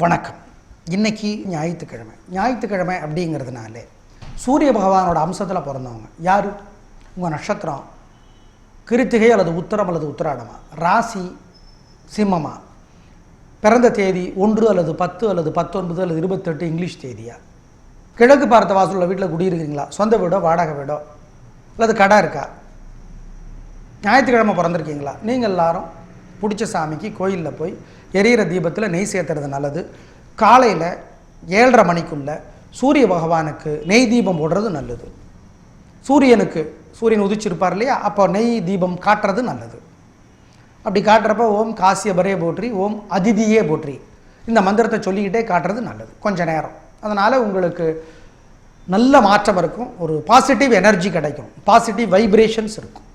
வணக்கம். இன்னைக்கு ஞாயிற்றுக்கிழமை. ஞாயிற்றுக்கிழமை அப்படிங்கிறதுனால சூரிய பகவானோட அம்சத்தில் பிறந்தவங்க யார்? உங்கள் நட்சத்திரம். கிருத்திகை அல்லது உத்தரம் அல்லது உத்தராடமா? ராசி சிம்மமா? பிறந்த தேதி ஒன்று அல்லது பத்து அல்லது பத்தொன்பது அல்லது இருபத்தெட்டு இங்கிலீஷ் தேதியா? கிழக்கு பார்த்த வாசலில் வீட்டில் குடியிருக்கிறீங்களா? சொந்த வீடோ வாடகை வீடோ? அல்லது கடை இருக்கா? ஞாயிற்றுக்கிழமை பிறந்திருக்கீங்களா? நீங்கள் எல்லாரும் பிடிச்ச சாமிக்கு கோயிலில் போய் எரியிற தீபத்தில் நெய் சேர்த்துறது நல்லது. காலையில் ஏழரை மணிக்குள்ள சூரிய பகவானுக்கு நெய் தீபம் போடுறது நல்லது. சூரியனுக்கு சூரியன் உதிச்சிருப்பார் இல்லையா? அப்போ நெய் தீபம் காட்டுறது நல்லது. அப்படி காட்டுறப்ப ஓம் காசியபரே போற்றி ஓம் அதிதியே போற்றி. இந்த மந்திரத்தை சொல்லிக்கிட்டே காட்டுறது நல்லது. கொஞ்சம் நேரம். அதனால் உங்களுக்கு நல்ல மாற்றம் இருக்கும். ஒரு பாசிட்டிவ் எனர்ஜி கிடைக்கும். பாசிட்டிவ் வைப்ரேஷன்ஸ் இருக்கும்.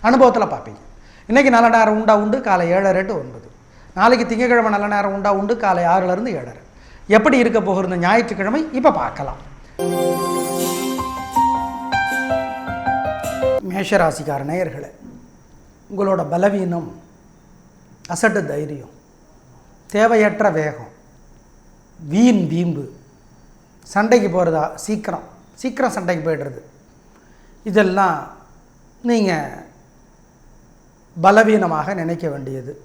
அனுபவத்தில் பார்ப்பீங்க. இன்றைக்கி நல்ல நேரம் உண்டா உண்டு? காலை ஏழரை டு ஒன்பது. நாளைக்கு திங்கக்கிழமை நல்ல நேரம் உண்டா உண்டு? காலை ஆறுலேருந்து ஏழரை. எப்படி இருக்க போகிற ஞாயிற்றுக்கிழமை? இப்போ பார்க்கலாம். மேஷராசிக்கார நேயர்களே உங்களோட பலவீனம் அசட்டு தைரியம் தேவையற்ற வேகம் வீண் வீம்பு சண்டைக்கு போகிறதா சீக்கிரம் சீக்கிரம் சண்டைக்கு போய்டுறது. இதெல்லாம் நீங்கள் பலவீனமாக நினைக்க வேண்டியது.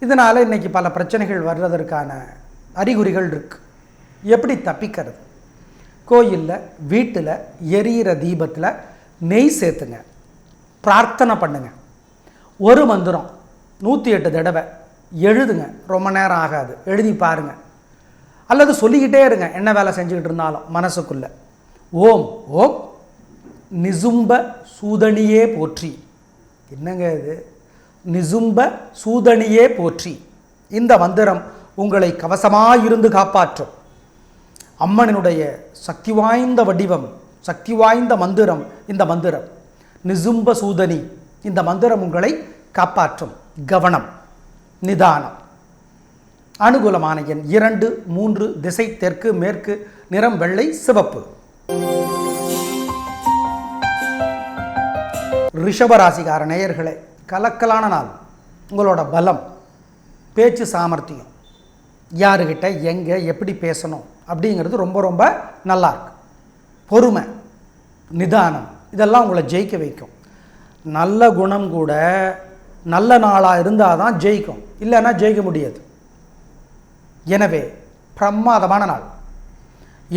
இதனால் இன்றைக்கி பல பிரச்சனைகள் வர்றதற்கான அறிகுறிகள் இருக்கு. எப்படி தப்பிக்கிறது? கோயிலில் வீட்டில் எரியிற தீபத்தில் நெய் சேர்த்துங்க. பிரார்த்தனை பண்ணுங்க. ஒரு மந்திரம் நூற்றி எட்டு தடவை எழுதுங்க. ரொம்ப நேரம் ஆகாது. எழுதி பாருங்க. அல்லது சொல்லிக்கிட்டே இருங்க. என்ன வேலை செஞ்சுக்கிட்டு இருந்தாலும் மனசுக்குள்ள. ஓம் ஓம் நிசும்ப சூதனியே போற்றி. என்னங்க இது? நிசும்ப சூதனியே போற்றி. இந்த மந்திரம் உங்களை கவசமாயிருந்து காப்பாற்றும். அம்மனினுடைய சக்தி வாய்ந்த வடிவம் சக்தி வாய்ந்த மந்திரம் இந்த மந்திரம். நிசும்ப சூதனி இந்த மந்திரம் உங்களை காப்பாற்றும். கவனம் நிதானம். அனுகூலமான எண் இரண்டு மூன்று திசை தெற்கு மேற்கு நிறம் வெள்ளை சிவப்பு. ரிஷபராசிகார நேயர்களே கலக்கலான நாள். உங்களோட பலம் பேச்சு சாமர்த்தியம் யாருக்கிட்ட எங்கே எப்படி பேசணும் அப்படிங்கிறது ரொம்ப ரொம்ப நல்லாயிருக்கு பொறுமை நிதானம் இதெல்லாம் உங்களை ஜெயிக்க வைக்கும். நல்ல குணம் கூட நல்ல நாளாக இருந்தால் தான் ஜெயிக்கும். இல்லைன்னா ஜெயிக்க முடியாது. எனவே பிரமாதமான நாள்.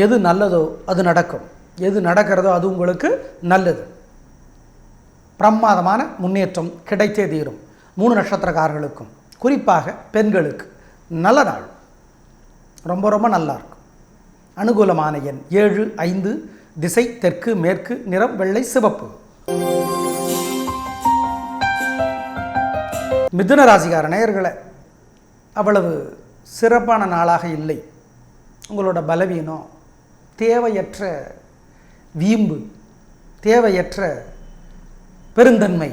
எது நல்லதோ அது நடக்கும். எது நடக்கிறதோ அது உங்களுக்கு நல்லது. பிரமாதமான முன்னேற்றம் கிடைத்தே தீரும். மூணு நட்சத்திரக்காரர்களுக்கும் குறிப்பாக பெண்களுக்கு நல்ல நாள். ரொம்ப ரொம்ப நல்லா இருக்கும். அனுகூலமான எண் ஏழு ஐந்து திசை தெற்கு மேற்கு நிறம் வெள்ளை சிவப்பு. மிதுன ராசிகார நேயர்களை அவ்வளவு சிறப்பான நாளாக இல்லை. உங்களோட பலவீனம் தேவையற்ற வீம்பு தேவையற்ற பெருந்தன்மை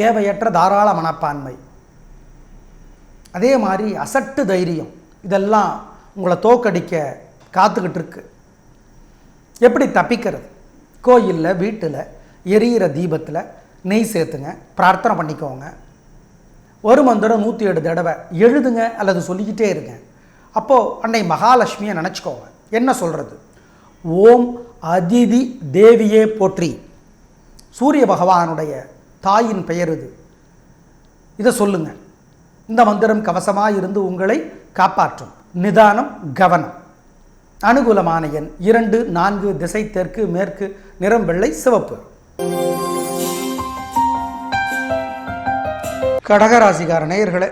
தேவையற்ற தாராள மனப்பான்மை. அதே மாதிரி அசட்டு தைரியம் இதெல்லாம் உங்களை தோக்கடிக்க காத்துக்கிட்டு இருக்கு. எப்படி தப்பிக்கிறது? கோயிலில் வீட்டில் எரியிற தீபத்தில் நெய் சேர்த்துங்க பிரார்த்தனை பண்ணிக்கோங்க. ஒரு மந்திரம் நூற்றி ஏழு தடவை எழுதுங்க அல்லது சொல்லிக்கிட்டே இருங்க. அப்போது அன்னை மகாலட்சுமியை நினச்சிக்கோங்க. என்ன சொல்கிறது ஓம் அதிதி தேவியே போற்றி. சூரிய பகவானுடைய தாயின் பெயர் இது. இதை சொல்லுங்கள் இந்த மந்திரம் கவசமாக இருந்து உங்களை காப்பாற்றும். நிதானம் கவனம். அனுகூலமான எண் இரண்டு நான்கு திசை தெற்கு மேற்கு நிறம் வெள்ளை சிவப்பு. கடகராசிகார நேயர்களே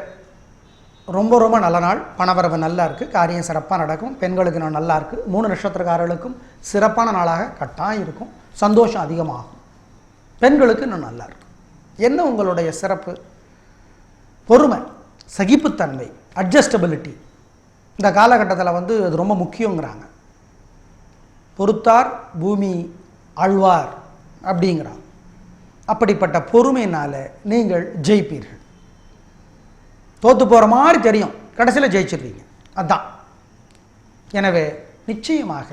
ரொம்ப ரொம்ப நல்ல நாள். பணவரவு நல்லா இருக்குது காரியம் சிறப்பாக நடக்கும். பெண்களுக்கு நான் நல்லா இருக்குது மூணு நட்சத்திரக்காரர்களுக்கும் சிறப்பான நாளாக கட்டாயம் இருக்கும். சந்தோஷம் அதிகமாகும். பெண்களுக்கு இன்னும் நல்லா இருக்கும் என்ன உங்களுடைய சிறப்பு? பொறுமை சகிப்புத்தன்மை அட்ஜஸ்டபிலிட்டி இந்த காலகட்டத்தில் வந்து அது ரொம்ப முக்கியங்கிறாங்க. பொறுத்தார் பூமி ஆழ்வார் அப்படிங்கிறாங்க. அப்படிப்பட்ட பொறுமையினால் நீங்கள் ஜெயிப்பீர்கள். தோற்று போகிற மாதிரி தெரியும். கடைசியில் ஜெயிச்சிடுவீங்க. அதான். எனவே நிச்சயமாக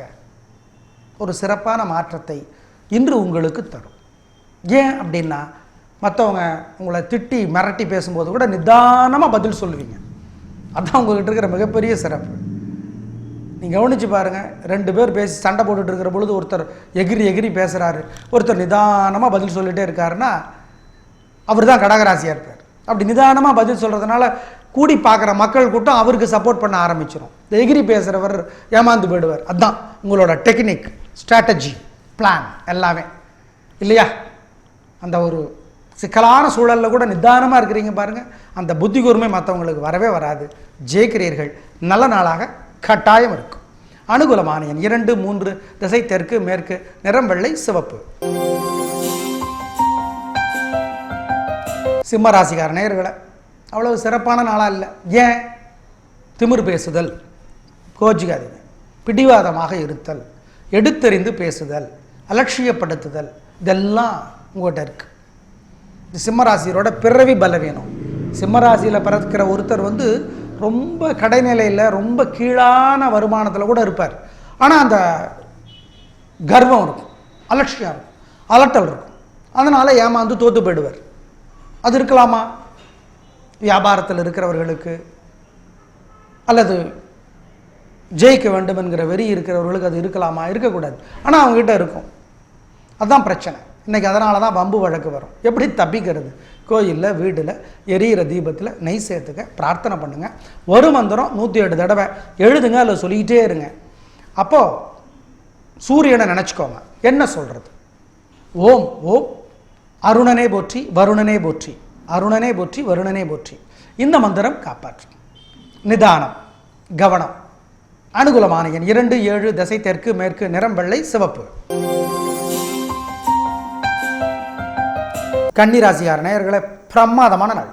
ஒரு சிறப்பான மாற்றத்தை இன்று உங்களுக்கு தரும். ஏன் அப்படின்னா மற்றவங்க உங்களை திட்டி மிரட்டி பேசும்போது கூட நிதானமாக பதில் சொல்லுவீங்க. அதுதான் உங்கள்கிட்ட இருக்கிற மிகப்பெரிய சிறப்பு. நீங்கள் கவனிச்சு பாருங்கள் ரெண்டு பேர் பேசி சண்டை போட்டுட்டு இருக்கிற பொழுது ஒருத்தர் எகிரி எகிரி பேசுகிறாரு ஒருத்தர் நிதானமாக பதில் சொல்லிகிட்டே இருக்காருன்னா அவர் தான் கடகராசியாக இருப்பார். அப்படி நிதானமாக பதில் சொல்கிறதுனால கூடி பார்க்குற மக்கள் கூட்டம் அவருக்கு சப்போர்ட் பண்ண ஆரம்பிச்சிடும் இந்த எகிரி பேசுகிறவர் ஏமாந்து போயிடுவார். அதுதான் உங்களோட டெக்னிக் ஸ்ட்ராட்டஜி பிளான் எல்லாமே. இல்லையா? அந்த ஒரு சிக்கலான சூழலில் கூட நிதானமாக இருக்கிறீங்க பாருங்கள் அந்த புத்தி கூர்மை மற்றவங்களுக்கு வரவே வராது. ஜெயிக்கிறீர்கள். நல்ல நாளாக கட்டாயம் இருக்கும். அனுகூலமான எண் இரண்டு மூன்று திசை தெற்கு மேற்கு நிறம் வெள்ளை சிவப்பு. சிம்ம நேர்களை அவ்வளவு சிறப்பான நாளாக இல்லை. ஏன்? திமிர் பேசுதல் கோச்சிக்காதீங்க பிடிவாதமாக இருத்தல் எடுத்தறிந்து பேசுதல் அலட்சியப்படுத்துதல் இதெல்லாம் உங்கள்கிட்ட இருக்குது இந்த சிம்மராசியரோட பிறவி பலவீனம். சிம்மராசியில் பிறக்கிற ஒருத்தர் வந்து ரொம்ப கடைநிலையில் ரொம்ப கீழான வருமானத்தில் கூட இருப்பார். ஆனால் அந்த கர்வம் இருக்கும் அலட்சியம் இருக்கும் அலட்டல் இருக்கும். அதனால் ஏமாந்து தோத்து போயிடுவார். அது இருக்கலாமா? வியாபாரத்தில் இருக்கிறவர்களுக்கு அல்லது ஜெயிக்க வேண்டும் என்கிற வெறி இருக்கிறவர்களுக்கு அது இருக்கலாமா? இருக்கக்கூடாது. ஆனால் அவங்ககிட்ட இருக்கும். அதுதான் பிரச்சனை. இன்றைக்கி அதனால தான் வம்பு வழக்கு வரும். எப்படி தப்பிக்கிறது? கோயிலில் வீட்டில் எரியிற தீபத்தில் நெய் சேர்த்துக்க பிரார்த்தனை பண்ணுங்கள் ஒரு மந்திரம் நூற்றி எட்டு தடவை எழுதுங்க அதில் சொல்லிக்கிட்டே இருங்க. அப்போது சூரியனை நினச்சிக்கோங்க. என்ன சொல்கிறது ஓம் ஓம். அருணனே போற்றி வருணனே போற்றி. அருணனே போற்றி வருணனே போற்றி. இந்த மந்திரம் காப்பாற்று. நிதானம் கவனம். அனுகூலமான எண் இரண்டு ஏழு தசை தெற்கு மேற்கு நிறம் வெள்ளை சிவப்பு. கன்னிராசிகார நேயர்களே பிரமாதமான நாள்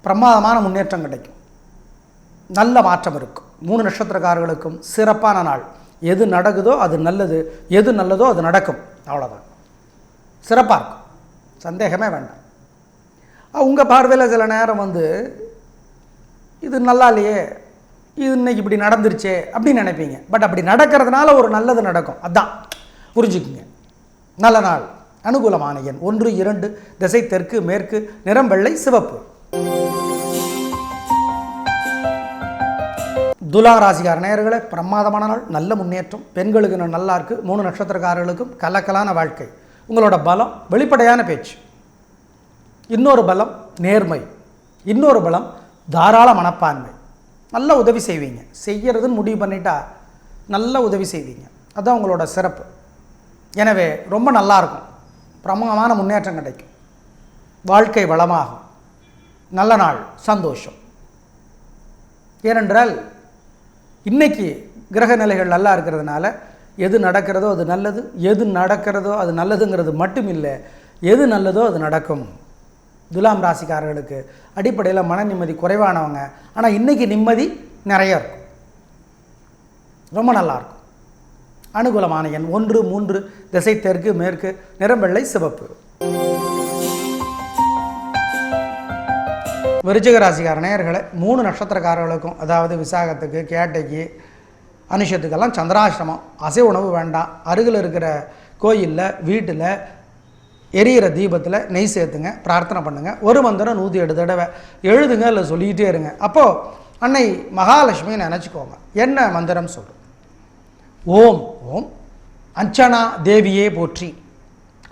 பிரமாதமான முன்னேற்றம் கிடைக்கும். நல்ல மாற்றம் இருக்கும். மூணு நட்சத்திரக்காரர்களுக்கும் சிறப்பான நாள். எது நடக்குதோ அது நல்லது எது நல்லதோ அது நடக்கும். அவ்வளோதான் சிறப்பாக இருக்கும். சந்தேகமே வேண்டாம். உங்கள் பார்வையில் சில நேரம் வந்து இது நல்லா இல்லையே இது இன்னைக்கு இப்படி நடந்துருச்சே அப்படின்னு நினைப்பீங்க. பட் அப்படி நடக்கிறதுனால ஒரு நல்லது நடக்கும். அதான். புரிஞ்சுக்குங்க. நல்ல நாள். அனுகூலமான எண் ஒன்று இரண்டு திசை தெற்கு மேற்கு நிறம் வெள்ளை சிவப்பு. துலா ராசிக்கார நேயர்களே பிரமாதமான நாள் நல்ல முன்னேற்றம் பெண்களுக்கு இன்னும் நல்லா இருக்கு மூணு நட்சத்திரக்காரர்களுக்கும் கலக்கலான வாழ்க்கை. உங்களோட பலம் வெளிப்படையான பேச்சு. இன்னொரு பலம் நேர்மை. இன்னொரு பலம் தாராள மனப்பான்மை. நல்ல உதவி செய்வீங்க. செய்யறதுன்னு முடிவு பண்ணிட்டா நல்ல உதவி செய்வீங்க. அதுதான் உங்களோட சிறப்பு. எனவே ரொம்ப நல்லாயிருக்கும் பிரமாதமான பிரமுகமான முன்னேற்றம் கிடைக்கும். வாழ்க்கை வளமாகும். நல்ல நாள் சந்தோஷம். ஏனென்றால் இன்னைக்கு கிரக நிலைகள் நல்லா இருக்கிறதுனால எது நடக்கிறதோ அது நல்லது எது நடக்கிறதோ அது நல்லதுங்கிறது மட்டும் இல்லை எது நல்லதோ அது நடக்கும். துலாம் ராசிக்காரர்களுக்கு அடிப்படையில் மன நிம்மதி குறைவானவங்க. ஆனால் இன்றைக்கி நிம்மதி நிறைய இருக்கும். ரொம்ப நல்லாயிருக்கும் அனுகூலமான எண் ஒன்று மூன்று திசை தெற்கு மேற்கு நிறம் வெள்ளை சிவப்பு. விருச்சிக ராசிக்கார நேயர்களே மூணு நட்சத்திரக்காரர்களுக்கும் அதாவது விசாகத்துக்கு கேட்டைக்கு அனுஷத்துக்கெல்லாம் சந்திராசிரமம். அசை உணவு வேண்டாம். அருகில் இருக்கிற கோயிலில் வீட்டில் எரியிற தீபத்தில் நெய் சேர்த்துங்க பிரார்த்தனை பண்ணுங்கள் ஒரு மந்திரம் நூற்றி எட்டு தடவை. எழுதுங்க இல்லை சொல்லிக்கிட்டே இருங்க. அப்போது அன்னை மகாலட்சுமி நினச்சிக்கோங்க. என்ன மந்திரம் சொல்கிறோம் ஓம் ஓம். அஞ்சனா தேவியே போற்றி.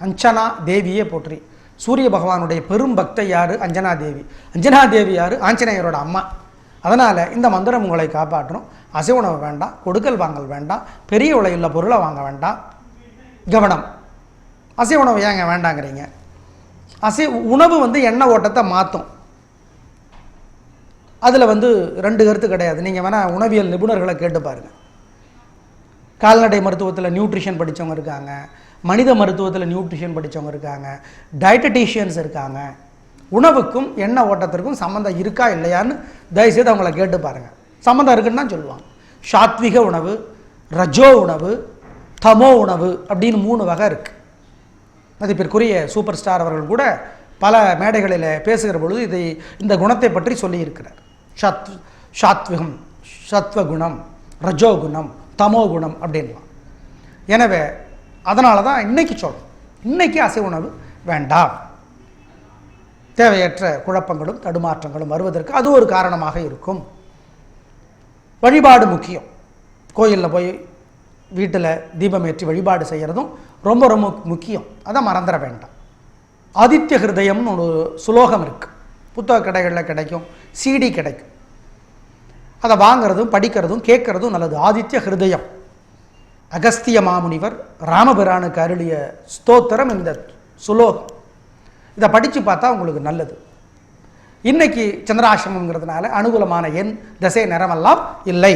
அஞ்சனா தேவியே போற்றி. சூரிய பகவானுடைய பெரும் பக்தை யார்? அஞ்சனா தேவி. அஞ்சனா தேவி யார்? ஆஞ்சநேயரோட அம்மா. அதனால் இந்த மந்திரம் உங்களை காப்பாற்றணும். அசை உணவு வேண்டாம் கொடுக்கல் வாங்கல் வேண்டாம் பெரிய உள்ள பொருளை வாங்க வேண்டாம். கவனம். அசை உணவு ஏங்க வேண்டாங்கிறீங்க? அசை உணவு வந்து எண்ணெய் ஓட்டத்தை மாற்றும் அதில் வந்து ரெண்டு கருத்து கிடையாது. நீங்கள் வேணால் உணவியல் நிபுணர்களை கேட்டு பாருங்கள் கால்நடை மருத்துவத்தில் நியூட்ரிஷன் படித்தவங்க இருக்காங்க. மனித மருத்துவத்தில் நியூட்ரிஷன் படித்தவங்க இருக்காங்க. டயட்டடிஷியன்ஸ் இருக்காங்க. உணவுக்கும் எண்ணெய் ஓட்டத்திற்கும் சம்மந்தம் இருக்கா இல்லையான்னு தயவுசெய்து அவங்கள கேட்டு பாருங்கள் சம்மந்தம் இருக்குன்னு தான் சொல்லுவாங்க. சாத்விக உணவு ரஜோ உணவு தமோ உணவு அப்படின்னு மூணு வகை இருக்குது மதிப்பிற்குரிய சூப்பர் ஸ்டார் அவர்கள் கூட பல மேடைகளில் பேசுகிற பொழுது இதை இந்த குணத்தை பற்றி சொல்லியிருக்கிறார். சத் சாத்விகம் சத்வகுணம் ரஜோகுணம் தமோ குணம் அப்படின்லாம் எனவே அதனால தான் இன்னைக்கு சொல்கிறோம் இன்னைக்கு அசை உணவு வேண்டாம். தேவையற்ற குழப்பங்களும் தடுமாற்றங்களும் வருவதற்கு அது ஒரு காரணமாக இருக்கும். வழிபாடு முக்கியம். கோயிலில் போய் வீட்டில் தீபம் ஏற்றி வழிபாடு செய்கிறதும் ரொம்ப ரொம்ப முக்கியம். அதை மறந்துட வேண்டாம். ஆதித்ய ஹிருதயம்னு ஒரு சுலோகம் இருக்குது புத்தக கடைகளில் கிடைக்கும் சிடி கிடைக்கும். அதை வாங்குறதும் படிக்கிறதும் கேட்குறதும் நல்லது. ஆதித்ய ஹிருதயம். அகஸ்திய மாமுனிவர் ராமபிரானுக்கு அருளிய ஸ்தோத்திரம் இந்த சுலோகம். இதை படித்து பார்த்தா உங்களுக்கு நல்லது. இன்னைக்கு சந்திராசிரமங்கிறதுனால அனுகூலமான எண் திசை நிறமெல்லாம் இல்லை.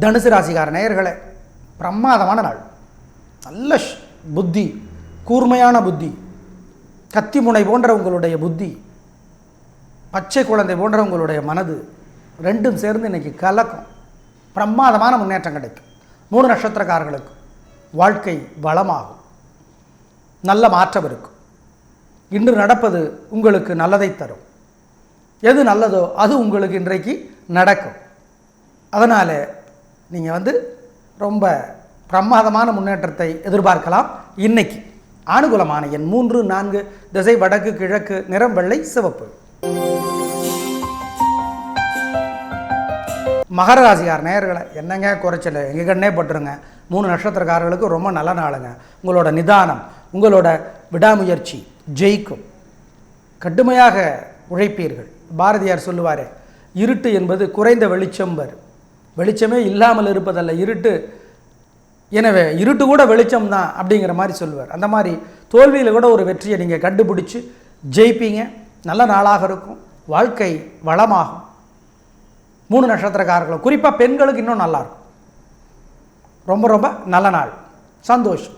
தனுசு ராசிகார நேயர்களே பிரமாதமான நாள். நல்ல புத்தி கூர்மையான புத்தி கத்தி முனை போன்ற உங்களுடைய புத்தி பச்சை குழந்தை போன்றவங்களுடைய மனது ரெண்டும் சேர்ந்து இன்னைக்கு கலக்கும். பிரமாதமான முன்னேற்றம் கிடைக்கும். மூணு நட்சத்திரக்காரர்களுக்கு வாழ்க்கை வளமாகும். நல்ல மாற்றம் இருக்கும். இன்று நடப்பது உங்களுக்கு நல்லதை தரும். எது நல்லதோ அது உங்களுக்கு இன்றைக்கு நடக்கும். அதனால் நீங்கள் வந்து ரொம்ப பிரமாதமான முன்னேற்றத்தை எதிர்பார்க்கலாம். இன்னைக்கு ஆணுகுலமான எண் மூன்று நான்கு திசை வடக்கு கிழக்கு நிறம் வெள்ளை சிவப்பு. மகர ராசிக்கார நேயர்களை என்னங்க குறைச்சல்? எங்கள் கண்ணே பட்டுருங்க. மூணு நட்சத்திரக்காரர்களுக்கு ரொம்ப நல்ல நாளுங்க. உங்களோட நிதானம் உங்களோட விடாமுயற்சி ஜெயிக்கும். கடுமையாக உழைப்பீர்கள். பாரதியார் சொல்லுவார் இருட்டு என்பது குறைந்த வெளிச்சம் வெளிச்சம்பர் வெளிச்சமே இல்லாமல் இருப்பதல்ல இருட்டு. எனவே இருட்டு கூட வெளிச்சம் தான் அப்படிங்கிற மாதிரி சொல்லுவார். அந்த மாதிரி தோல்வியில் கூட ஒரு வெற்றியை நீங்கள் கண்டுபிடிச்சி ஜெயிப்பீங்க. நல்ல நாளாக இருக்கும். வாழ்க்கை வளமாகும். மூணு நட்சத்திரக்காரர்களும் குறிப்பாக பெண்களுக்கு இன்னும் நல்லாயிருக்கும் ரொம்ப ரொம்ப நல்ல நாள். சந்தோஷம்.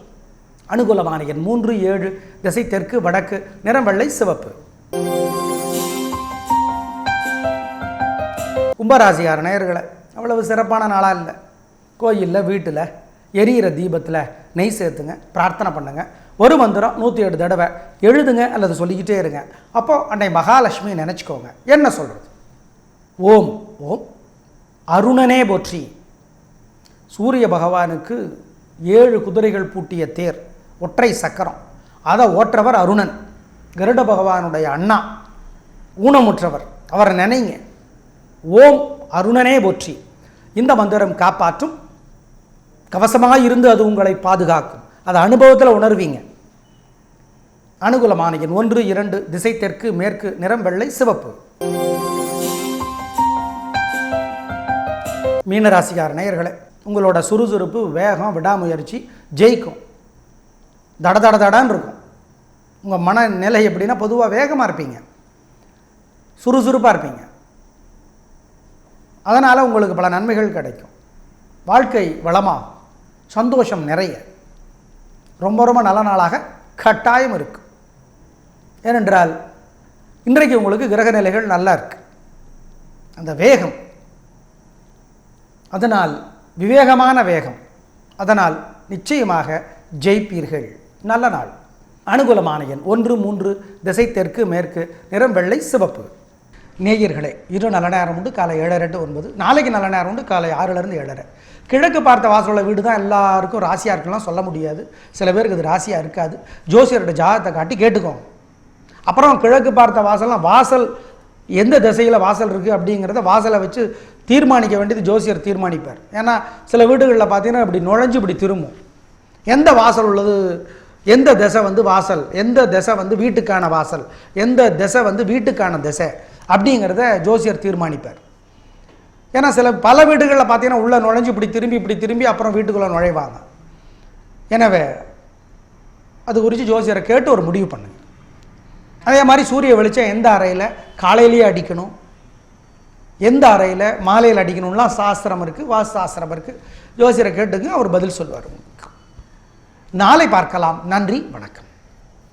அனுகூலமான எண் மூன்று ஏழு திசை தெற்கு வடக்கு நிறம் வெள்ளை சிவப்பு. கும்பராசியார் நேயர்களை அவ்வளவு சிறப்பான நாளாக இல்லை. கோயிலில் வீட்டில் எரியிற தீபத்தில் நெய் சேர்த்துங்க பிரார்த்தனை பண்ணுங்க. ஒரு மந்திரம் நூற்றி எட்டு தடவை எழுதுங்க அல்லது சொல்லிக்கிட்டே இருங்க. அப்போது அன்னை மகாலட்சுமி நினச்சிக்கோங்க. என்ன சொல்கிறது ஓம் ஓம். அருணனே போற்றி. சூரிய பகவானுக்கு ஏழு குதிரைகள் பூட்டிய தேர் ஒற்றை சக்கரம். அதை ஓற்றவர் அருணன். கருட பகவானுடைய அண்ணா ஊனமுற்றவர். அவரை நினைங்க. ஓம் அருணனே போற்றி. இந்த மந்திரம் காப்பாற்றும். கவசமாக இருந்து அது உங்களை பாதுகாக்கும். அதை அனுபவத்தில் உணர்வீங்க. அனுகூலமான எண் ஒன்று இரண்டு திசை தெற்கு மேற்கு நிறம் வெள்ளை சிவப்பு. மீனராசிக்கார நேயர்களே உங்களோட சுறுசுறுப்பு வேகம் விடாமுயற்சி ஜெயிக்கும். தட தட தடான்னு இருக்கும். உங்கள் மனநிலை எப்படின்னா பொதுவாக வேகமாக இருப்பீங்க. சுறுசுறுப்பாக இருப்பீங்க. அதனால் உங்களுக்கு பல நன்மைகள் கிடைக்கும். வாழ்க்கை வளமாகும். சந்தோஷம் நிறைய. ரொம்ப ரொம்ப நல்ல நாளாக கட்டாயம் இருக்கும் ஏனென்றால் இன்றைக்கு உங்களுக்கு கிரக நிலைகள் நல்லா இருக்குது அந்த வேகம் அதனால் விவேகமான வேகம். அதனால் நிச்சயமாக ஜெயிப்பீர்கள். நல்ல நாள். அனுகூலமான எண் ஒன்று மூன்று திசை தெற்கு மேற்கு நிறம் வெள்ளை சிவப்பு. நேயர்களே இரு நல்ல நேரம் உண்டு காலை ஏழரை டு ஒன்பது. நாளைக்கு நல்ல நேரம் உண்டு காலை ஆறுலேருந்து ஏழரை. கிழக்கு பார்த்த வாசலுள்ள வீடு தான் எல்லாருக்கும் ராசியாக இருக்கலாம் சொல்ல முடியாது. சில பேருக்கு அது ராசியாக இருக்காது. ஜோசியரோட ஜாதகத்தை காட்டி கேட்டுக்கோங்க. அப்புறம் கிழக்கு பார்த்த வாசல்லாம் வாசல் எந்த திசையில் வாசல் இருக்குது அப்படிங்கிறத வாசலை வச்சு தீர்மானிக்க வேண்டியது ஜோசியர் தீர்மானிப்பார். ஏன்னா சில வீடுகளில் பார்த்தீங்கன்னா இப்படி நுழைஞ்சு இப்படி திரும்பும். எந்த வாசல் உள்ளது? எந்த திசை வந்து வாசல்? எந்த திசை வந்து வீட்டுக்கான வாசல்? எந்த திசை வந்து வீட்டுக்கான திசை? அப்படிங்கிறத ஜோசியர் தீர்மானிப்பார். ஏன்னா சில பல வீடுகளில் பார்த்தீங்கன்னா உள்ளே நுழைஞ்சு இப்படி திரும்பி இப்படி திரும்பி அப்புறம் வீட்டுக்குள்ளே நுழைவாங்க. எனவே அது குறித்து ஜோசியரை கேட்டு ஒரு முடிவு பண்ணுங்க. அதே மாதிரி சூரிய வெளிச்சம் எந்த அறையில்? காலையிலேயே அடிக்கணும். எந்த அறையில் மாலையில் அடிக்கணும்லாம் சாஸ்திரம் இருக்குது வாஸ்து சாஸ்திரம் இருக்குது ஜோசியரை கேட்டுங்க அவர் பதில் சொல்லுவார் நாளை பார்க்கலாம். நன்றி வணக்கம்.